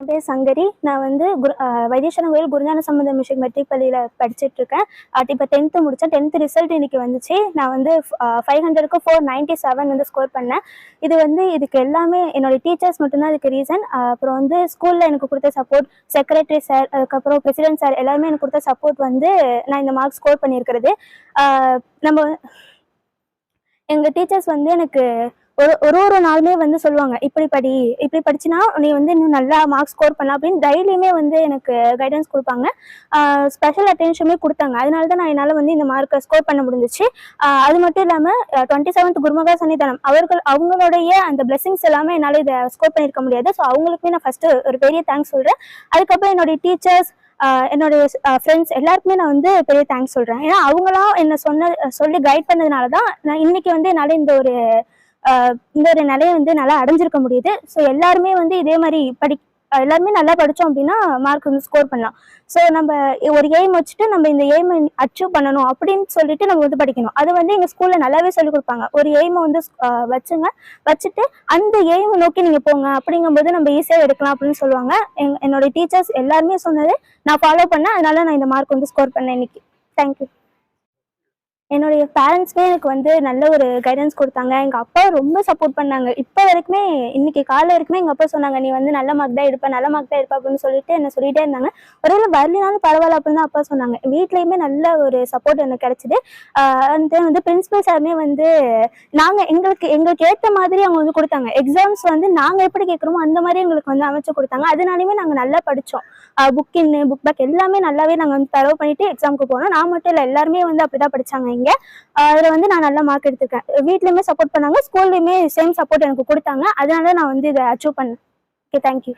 என் பேர் சங்கரி. நான் வந்து குரு அஹ் வைத்தீஸ்வரன் கோயில் குருஞான சம்பந்த மிஷன் மெட்ரிக் பள்ளியில் படிச்சுட்டு இருக்கேன் அது இப்போ டென்த்து முடித்தேன் டென்த்து ரிசல்ட் இன்னைக்கு வந்துச்சு. நான் வந்து ஃபைவ் ஹண்ட்ரடுக்கு ஃபோர் நைன்ட்டி செவன் வந்து ஸ்கோர் பண்ணேன். இது வந்து இதுக்கு எல்லாமே என்னோட டீச்சர்ஸ் மட்டும்தான் இதுக்கு ரீசன் அப்புறம் வந்து ஸ்கூலில் எனக்கு கொடுத்த சப்போர்ட் செக்ரட்டரி சார் அதுக்கப்புறம் பிரசிடென்ட் சார் எல்லாமே எனக்கு கொடுத்த சப்போர்ட் வந்து நான் இந்த மார்க் ஸ்கோர் பண்ணியிருக்கிறது. நம்ம எங்கள் டீச்சர்ஸ் வந்து எனக்கு ஒரு ஒரு ஒரு நாளுமே வந்து சொல்லுவாங்க இப்படி படி இப்படி படிச்சுனா நீ வந்து இன்னும் நல்லா மார்க் ஸ்கோர் பண்ணலாம். அப்படின்னு டெய்லியுமே வந்து எனக்கு கைடன்ஸ் கொடுப்பாங்க. ஸ்பெஷல் அட்டென்ஷனுமே கொடுத்தாங்க. அதனால தான் நான் என்னால் வந்து இந்த மார்க்கை ஸ்கோர் பண்ண முடிஞ்சிச்சு. அது மட்டும் இல்லாமல் டுவெண்ட்டி செவன்த் குருமகா சன்னிதானம். அவர்கள் அவங்களுடைய அந்த பிளெஸிங்ஸ் எல்லாமே என்னால் இதை ஸ்கோர் பண்ணியிருக்க முடியாது. ஸோ அவங்களுக்குமே நான் ஃபஸ்ட்டு ஒரு பெரிய தேங்க்ஸ் சொல்கிறேன் அதுக்கப்புறம் என்னுடைய டீச்சர்ஸ் என்னுடைய ஃப்ரெண்ட்ஸ் எல்லாருக்குமே நான் வந்து பெரிய தேங்க்ஸ் சொல்கிறேன் ஏன்னா அவங்களாம் என்னை சொன்ன சொல்லி கைட் பண்ணதுனால தான் நான் இன்னைக்கு வந்து என்னால் இந்த ஒரு இந்த ஒரு நிலையை வந்து நல்லா அடைஞ்சிருக்க முடியுது. ஸோ எல்லாருமே வந்து இதே மாதிரி படி எல்லாருமே நல்லா படித்தோம் அப்படின்னா மார்க் வந்து ஸ்கோர் பண்ணலாம். ஸோ நம்ம ஒரு எய்ம் வச்சுட்டு நம்ம இந்த எய்மை அச்சீவ் பண்ணணும் அப்படின்னு சொல்லிட்டு நம்ம வந்து படிக்கணும். அது வந்து எங்கள் ஸ்கூலில் நல்லாவே சொல்லிக் கொடுப்பாங்க. ஒரு எய்மை வந்து வச்சுங்க. வச்சுட்டு அந்த எய்ம் நோக்கி நீங்கள் போங்க அப்படிங்கும்போது நம்ம ஈஸியாக எடுக்கலாம் அப்படின்னு சொல்லுவாங்க. எங் என்னோட டீச்சர்ஸ் எல்லாருமே சொன்னது நான் ஃபாலோ பண்ணேன். அதனால நான் இந்த மார்க் வந்து ஸ்கோர் பண்ணேன் இன்னைக்கு. தேங்க்யூ என்னுடைய பேரண்ட்ஸுமே எனக்கு வந்து நல்ல ஒரு கைடன்ஸ் கொடுத்தாங்க. எங்கள் அப்பா ரொம்ப சப்போர்ட் பண்ணாங்க. இப்போ வரைக்குமே இன்னைக்கு காலைல வரைக்குமே எங்கள் அப்பா சொன்னாங்க நீ வந்து நல்ல மார்க் தான் எடுப்ப நல்ல மார்க் தான் எடுப்ப அப்படின்னு சொல்லிட்டு என்ன சொல்லிட்டே இருந்தாங்க. ஒருவேளை வரலினாலும் பரவாயில்ல அப்படின்னு தான் அப்பா சொன்னாங்க. வீட்லேயுமே நல்ல ஒரு சப்போர்ட் எனக்கு கிடைச்சிது. அந்த வந்து பிரின்சிபல் சாருமே வந்து நாங்கள் எங்களுக்கு எங்களுக்கு ஏற்ற மாதிரி அவங்க வந்து கொடுத்தாங்க. எக்ஸாம்ஸ் வந்து நாங்கள் எப்படி கேட்குறோமோ அந்த மாதிரி எங்களுக்கு வந்து அமைச்சு கொடுத்தாங்க. அதனாலையுமே நாங்கள் நல்லா படித்தோம் புக் இன்னு புக் பேக் எல்லாமே நல்லாவே நாங்கள் வந்து தரவு பண்ணிட்டு எக்ஸாமுக்கு போனோம். நான் மட்டும் இல்லை எல்லாருமே வந்து அப்படி தான் படித்தாங்க இங்கே அதில் வந்து நான் நல்ல மார்க் எடுத்திருக்கேன். வீட்லேயுமே சப்போர்ட் பண்ணாங்க. ஸ்கூல்லையுமே சேம் சப்போர்ட் எனக்கு கொடுத்தாங்க. அதனால நான் வந்து இதை அச்சீவ் பண்ணேன். Okay thank you